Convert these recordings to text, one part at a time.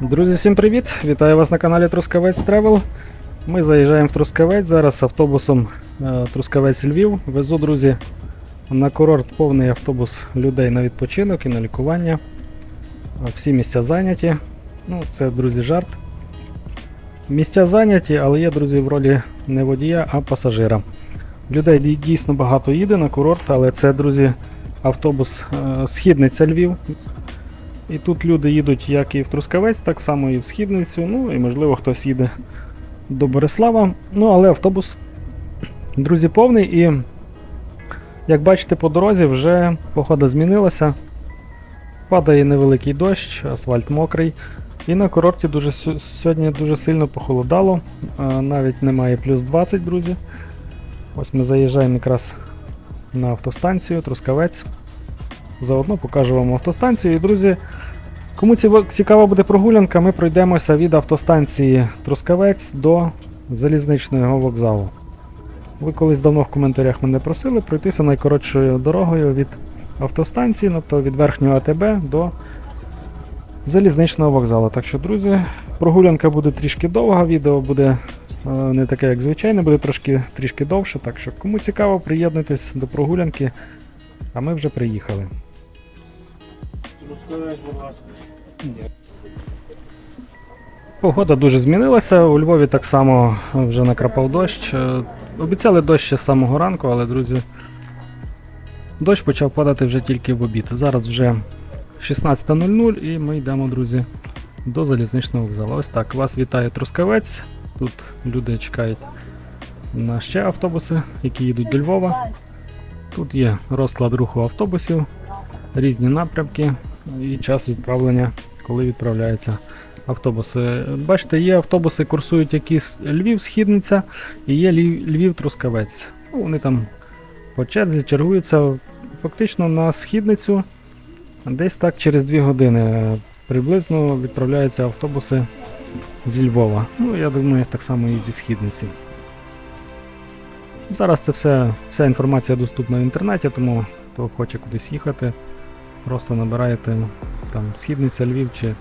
Друзі, всім привіт! Вітаю вас на каналі Трускавець Тревел. Ми заїжджаємо в Трускавець зараз автобусом е, Трускавець Львів. Везу, друзі, на курорт повний автобус людей на відпочинок і на лікування. Е, Всі місця зайняті. Ну, це, друзі, жарт. Місця зайняті, але є, друзі, в ролі не водія, а пасажира. Людей дійсно багато їде на курорт, але це, друзі, автобус е, Східниця Львів. І тут люди їдуть як і в Трускавець, так само і в Східницю. Ну і можливо хтось їде до Борислава. Ну, але автобус, друзі, повний. І як бачите, по дорозі вже погода змінилася. Падає невеликий дощ, асфальт мокрий. І на курорті дуже сьогодні дуже сильно похолодало. Навіть немає плюс 20, друзі. Ось ми заїжджаємо якраз на автостанцію Трускавець. Заодно покажу вам автостанцію. І, друзі, кому цікава буде прогулянка, ми пройдемося від автостанції Трускавець до залізничного вокзалу. Ви колись давно в коментарях мене просили пройтися найкоротшою дорогою від автостанції, тобто від верхнього АТБ до залізничного вокзалу. Так що, друзі, прогулянка буде трішки довга, відео буде е, не таке, як звичайне, буде трошки трішки довше. Так що, кому цікаво, приєднуйтесь до прогулянки, а ми вже приїхали. Погода дуже змінилася. У Львові так само вже накрапав дощ. Е, Обіцяли дощ ще з самого ранку, але, друзі, дощ почав падати вже тільки в обід. Зараз вже 16.00 і ми йдемо, друзі, до залізничного вокзалу. Ось так. Вас вітає Трускавець. Тут люди чекають на ще автобуси, які їдуть до Львова. Тут є розклад руху автобусів, різні напрямки і час відправлення, коли відправляється автобуси. Бачите, є автобуси, курсують якісь Львів-Східниця і є Львів- Львів-Трускавець. Ну, вони там по черзі чергуються фактично на східницю. Десь так через 2 години приблизно відправляються автобуси зі Львова. Ну, я думаю, так само і зі східниці. Зараз це все, вся інформація доступна в інтернеті, тому хто хоче кудись їхати, просто набираєте там східниця Львів чи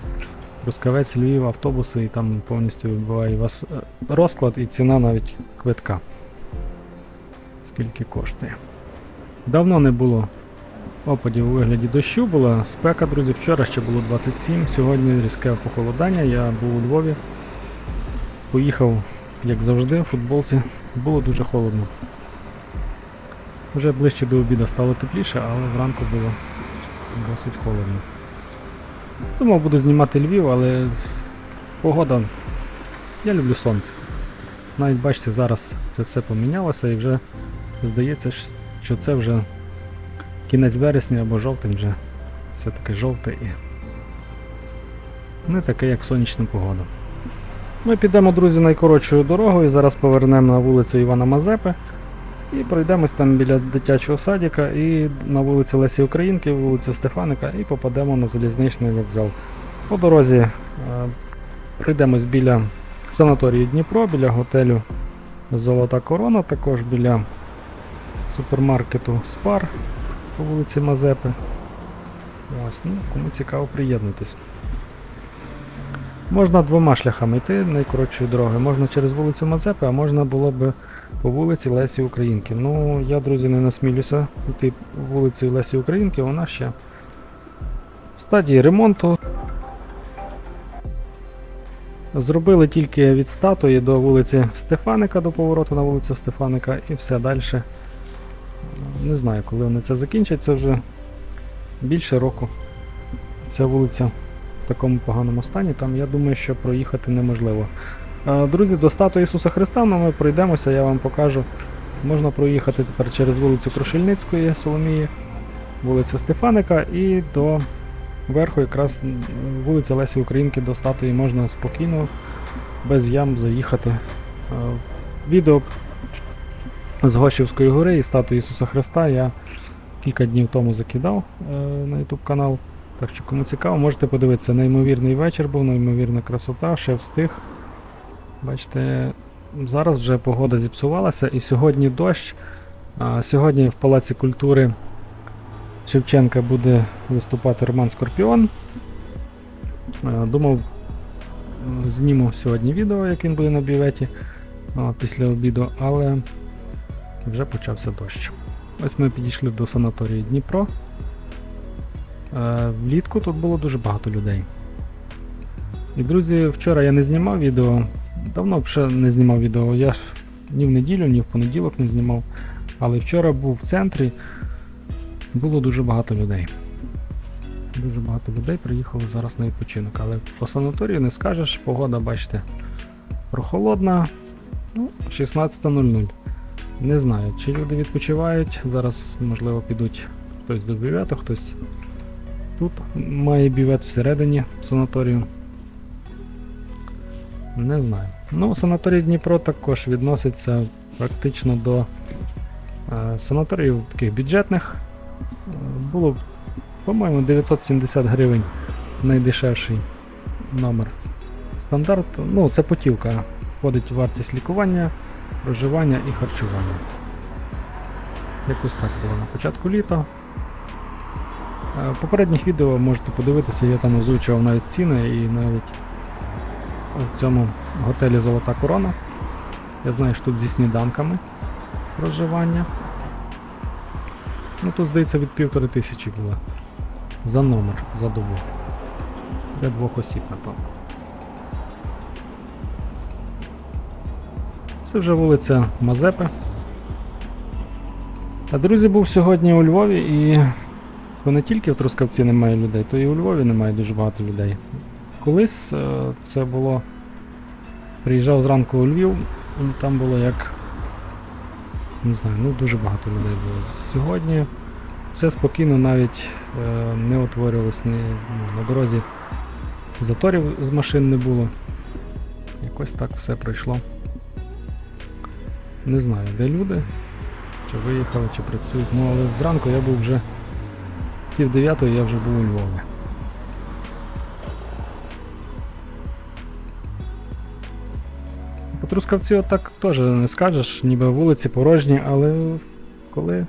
Трускавець, Львів, автобуси, і там повністю вибиває у вас е, розклад і ціна навіть квитка. Скільки коштує. Давно не було опадів у вигляді дощу, була спека, друзі. Вчора ще було 27, сьогодні різке похолодання. Я був у Львові. Поїхав, як завжди, в футболці. Було дуже холодно. Вже ближче до обіду стало тепліше, але зранку було досить холодно. Думав, буду знімати Львів, але погода. Я люблю сонце. Навіть бачите, зараз це все помінялося і вже здається, що це вже кінець вересня або жовтень вже все таки жовте і не таке, як сонячна погода. Ми підемо, друзі, найкоротшою дорогою. Зараз повернемо на вулицю Івана Мазепи і пройдемось там біля дитячого садика і на вулицю Лесі Українки, вулицю Стефаника, і попадемо на залізничний вокзал. По дорозі е, пройдемось біля санаторію Дніпро, біля готелю Золота Корона, також біля супермаркету Спар по вулиці Мазепи. Ось, ну, кому цікаво, приєднуйтесь. Можна двома шляхами йти найкоротшої дороги. Можна через вулицю Мазепи, а можна було б по вулиці Лесі Українки. Ну, я, друзі, не насмілюся йти вулицею Лесі Українки, вона ще в стадії ремонту. Зробили тільки від статуї до вулиці Стефаника, до повороту на вулицю Стефаника і все далі. Не знаю, коли вони це закінчать, це вже більше року. Ця вулиця такому поганому стані, там я думаю, що проїхати неможливо. Е, Друзі, до статуї Ісуса Христа ну, ми пройдемося, я вам покажу. Можна проїхати тепер через вулицю Крушельницької Соломії, вулицю Стефаника і до верху якраз вулиця Лесі Українки до статуї можна спокійно, без ям заїхати. Е, Відео з Гощівської гори і статуї Ісуса Христа я кілька днів тому закидав е, на YouTube канал. Так що кому цікаво, можете подивитися. Неймовірний вечір був, неймовірна красота, ще встиг. Бачите, зараз вже погода зіпсувалася і сьогодні дощ. Сьогодні в Палаці культури Шевченка буде виступати Роман Скорпіон. Думав зніму сьогодні відео, як він буде на біветі після обіду, але вже почався дощ. Ось ми підійшли до санаторії Дніпро. Е, Влітку тут було дуже багато людей. І, друзі, вчора я не знімав відео. Давно ще не знімав відео. Я ж ні в неділю, ні в понеділок не знімав. Але вчора був в центрі, було дуже багато людей. Дуже багато людей приїхало зараз на відпочинок. Але по санаторію не скажеш, погода, бачите, прохолодна. Ну, 16.00. Не знаю, чи люди відпочивають. Зараз, можливо, підуть хтось до бювету, хтось тут має бювет всередині санаторію. Не знаю. Ну, санаторій Дніпро також відноситься практично до е, санаторіїв таких бюджетних. Е, Було, по-моєму, 970 гривень найдешевший номер. Стандарт, ну, це путівка. Входить вартість лікування, проживання і харчування. Якось так було на початку літа. Е, попередніх відео можете подивитися, я там озвучував навіть ціни і навіть в цьому готелі Золота Корона. Я знаю, що тут зі сніданками проживання. Ну тут, здається, від півтори тисячі було. За номер, за добу. Для двох осіб, напевно. Це вже вулиця Мазепи. А друзі, був сьогодні у Львові і то не тільки в Трускавці немає людей, то і у Львові немає дуже багато людей. Колись е, це було. Приїжджав зранку у Львів, там було як. Не знаю, ну дуже багато людей було. Сьогодні все спокійно, навіть е, не утворювалось ні, ну, на дорозі. Заторів з машин не було. Якось так все пройшло. Не знаю, де люди, чи виїхали, чи працюють. Ну, але зранку я був вже пів дев'ятої, я вже був у Львові. По Трускавці отак теж не скажеш, ніби вулиці порожні, але коли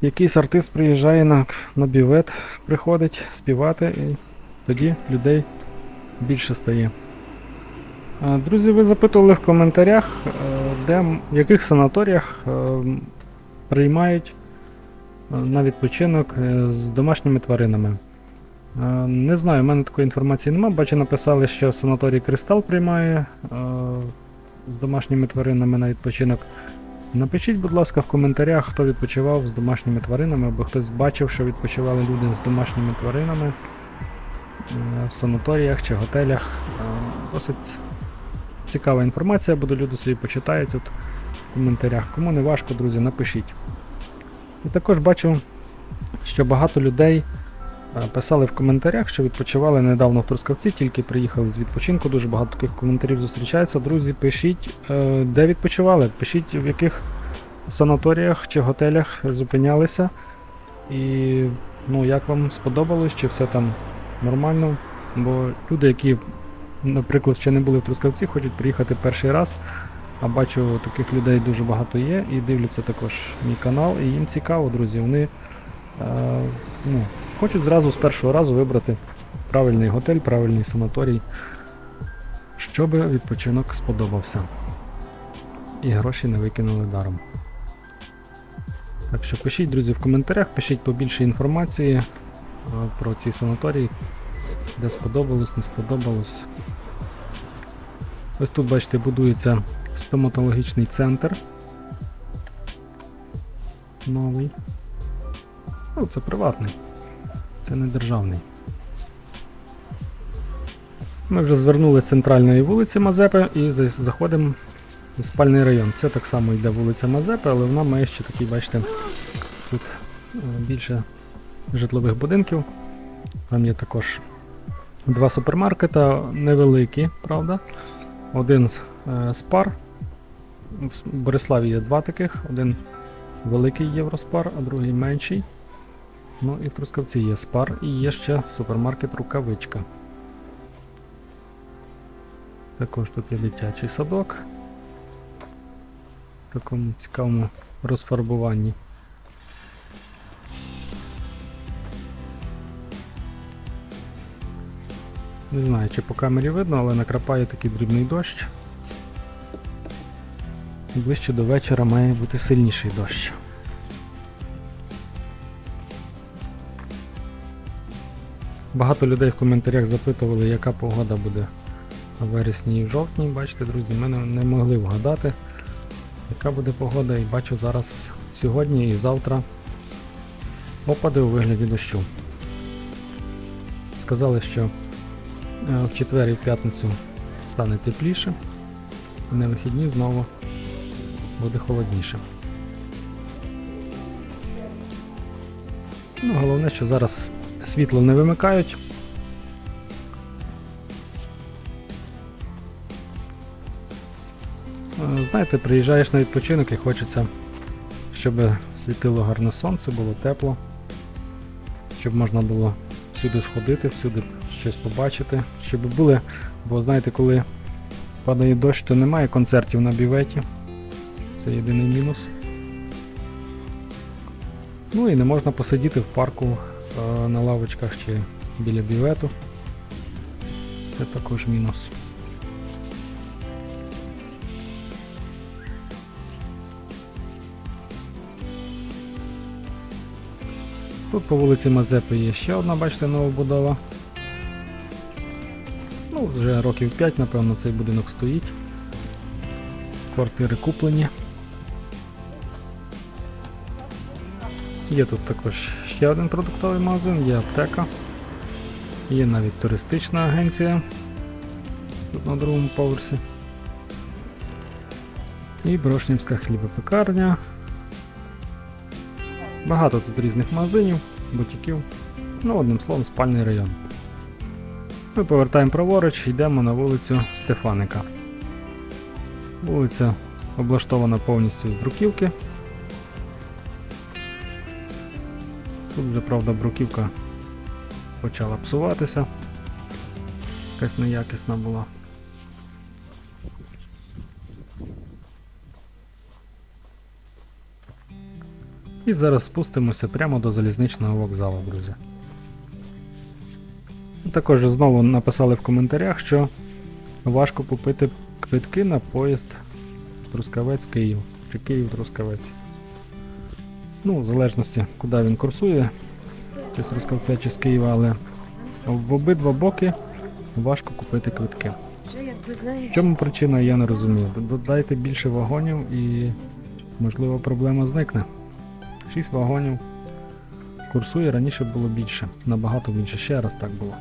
якийсь артист приїжджає на, на бівет, приходить співати, і тоді людей більше стає. Друзі, ви запитували в коментарях, е, де, в яких санаторіях е, приймають на відпочинок е, з домашніми тваринами. Е, Не знаю, в мене такої інформації немає. Бачу, написали, що санаторій Кристал приймає е, з домашніми тваринами на відпочинок. Напишіть, будь ласка, в коментарях, хто відпочивав з домашніми тваринами, або хтось бачив, що відпочивали люди з домашніми тваринами е, в санаторіях чи готелях. Е, Досить цікава інформація, буде люди собі почитають тут в коментарях. Кому не важко, друзі, напишіть. І також бачу, що багато людей е, писали в коментарях, що відпочивали недавно в Трускавці, тільки приїхали з відпочинку. Дуже багато таких коментарів зустрічається. Друзі, пишіть, е, де відпочивали, пишіть в яких санаторіях чи готелях зупинялися. І ну, як вам сподобалось, чи все там нормально. Бо люди, які, наприклад, ще не були в Трускавці, хочуть приїхати перший раз. А бачу, таких людей дуже багато є і дивляться також мій канал, і їм цікаво, друзі. Вони е, ну, хочуть зразу з першого разу вибрати правильний готель, правильний санаторій, щоб відпочинок сподобався. І гроші не викинули даром. Так що пишіть, друзі, в коментарях, пишіть побільше інформації е, про ці санаторії, де сподобалось, не сподобалось. Ось тут, бачите, будується стоматологічний центр. Новий. Ну, це приватний. Це не державний. Ми вже звернули з центральної вулиці Мазепи і заходимо в спальний район. Це так само йде вулиця Мазепи, але вона має ще такий, бачите, тут е, більше житлових будинків. Там є також два супермаркета, невеликі, правда. Один з е, спар. В Бориславі є два таких, один великий Євроспар, а другий менший. Ну і в Трускавці є спар і є ще супермаркет Рукавичка. Також тут є дитячий садок. В такому цікавому розфарбуванні. Не знаю, чи по камері видно, але накрапає такий дрібний дощ. Ближче до вечора має бути сильніший дощ. Багато людей в коментарях запитували, яка погода буде в вересні і в жовтні. Бачите, друзі, ми не- не могли вгадати, яка буде погода, і бачу зараз сьогодні і завтра опади у вигляді дощу. Сказали, що е, в четвер і в п'ятницю стане тепліше, і на вихідні знову буде холодніше. Ну, головне, що зараз світло не вимикають. Е, Знаєте, приїжджаєш на відпочинок і хочеться, щоб світило гарне сонце, було тепло, щоб можна було всюди сходити, всюди щось побачити, щоб були, бо знаєте, коли падає дощ, то немає концертів на біветі. Це єдиний мінус. Ну і не можна посидіти в парку е, на лавочках чи біля бівету. Це також мінус. Тут по вулиці Мазепи є ще одна, бачите, новобудова. Ну, вже років 5, напевно, цей будинок стоїть. Квартири куплені. Є тут також ще один продуктовий магазин, є аптека. Є навіть туристична агенція тут на другому поверсі. І Брошнівська хлібопекарня. Багато тут різних магазинів, бутіків. Ну, одним словом, спальний район. Ми повертаємо праворуч, йдемо на вулицю Стефаника. Вулиця облаштована повністю з бруківки. Тут вже, правда, бруківка почала псуватися. Якась неякісна була. І зараз спустимося прямо до залізничного вокзалу, друзі. Також знову написали в коментарях, що важко купити квитки на поїзд Трускавець Київ чи Київ Трускавець. Ну, в залежності, куди він курсує, чи з Трускавця, чи з Києва, але в обидва боки важко купити квитки. В чому причина, я не розумію. Додайте більше вагонів і, можливо, проблема зникне. Шість вагонів курсує, раніше було більше, набагато більше, ще раз так було.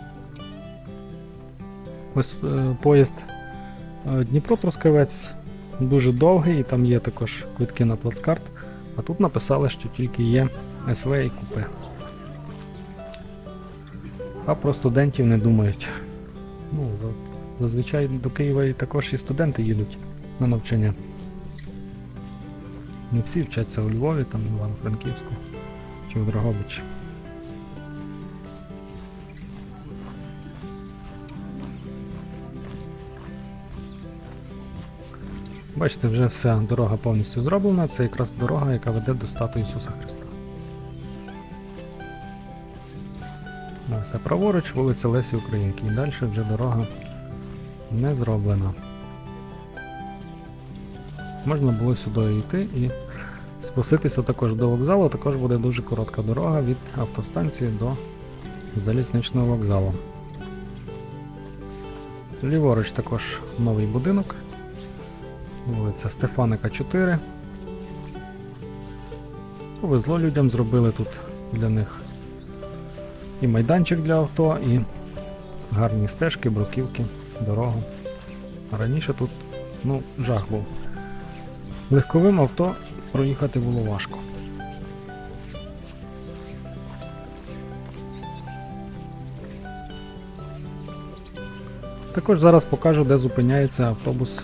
Ось е, поїзд е, Дніпро-Трускавець дуже довгий, і там є також квитки на плацкарт, а тут написали, що тільки є СВ і купе. А про студентів не думають. Ну, Зазвичай до Києва також і студенти їдуть на навчання. Не всі вчаться у Львові, там, Івано-Франківську чи в Дрогобичі. Бачите, вже вся дорога повністю зроблена. Це якраз дорога, яка веде до статуї Ісуса Христа. Все праворуч, вулиця Лесі Українки. І далі вже дорога не зроблена. Можна було сюди йти і спуститися також до вокзалу. Також буде дуже коротка дорога від автостанції до залізничного вокзалу. Ліворуч також новий будинок. Вулиця Стефаника 4. Повезло людям, зробили тут для них і майданчик для авто, і гарні стежки, бруківки, дорогу. Раніше тут ну, жах був. Легковим авто проїхати було важко. Також зараз покажу, де зупиняється автобус,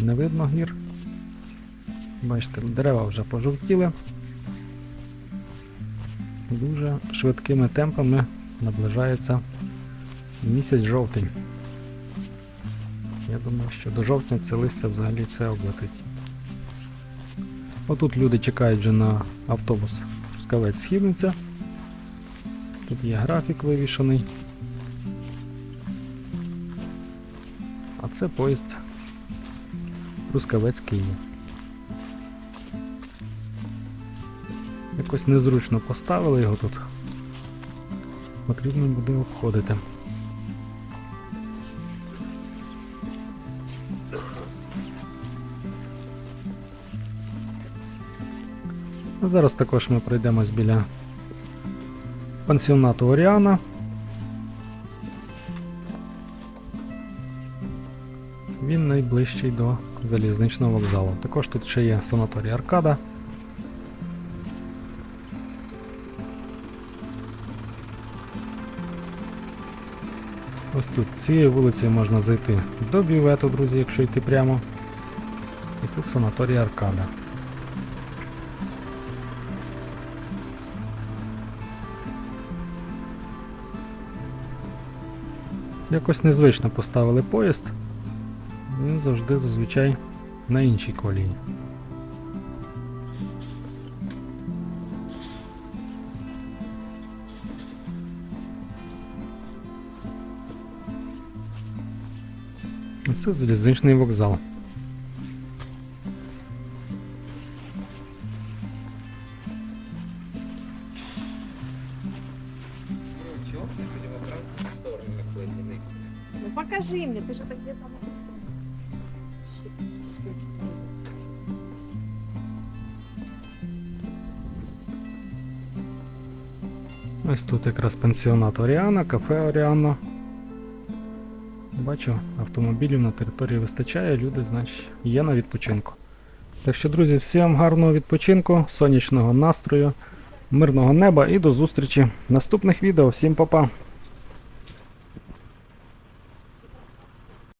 Не видно гір. Бачите, дерева вже пожовтіли. Дуже швидкими темпами наближається місяць жовтень. Я думаю, що до жовтня це листя взагалі все облетить. Отут люди чекають вже на автобус Трускавець Східниця. Тут є графік вивішений. А це поїзд Трускавець Київ. Якось незручно поставили його тут. Потрібно буде обходити. А Зараз також ми пройдемось біля пансіонату Оріана. Він найближчий до залізничного вокзалу. Також тут ще є санаторій Аркада. Ось тут цією вулицею можна зайти до бювету, друзі, якщо йти прямо. І тут санаторій Аркада. Якось незвично поставили поїзд Він завжди зазвичай на іншій колії. Це залізничний вокзал. Чего? Мы же будем обратно в сторону наклонены. Ну покажи мне, ты же так где-то... Ось тут якраз пансіонат Оріана, кафе Оріано. Бачу, автомобілів на території вистачає, люди, значить, є на відпочинку. Так що, друзі, всім гарного відпочинку, сонячного настрою, мирного неба і до зустрічі в наступних відео. Всім па-па!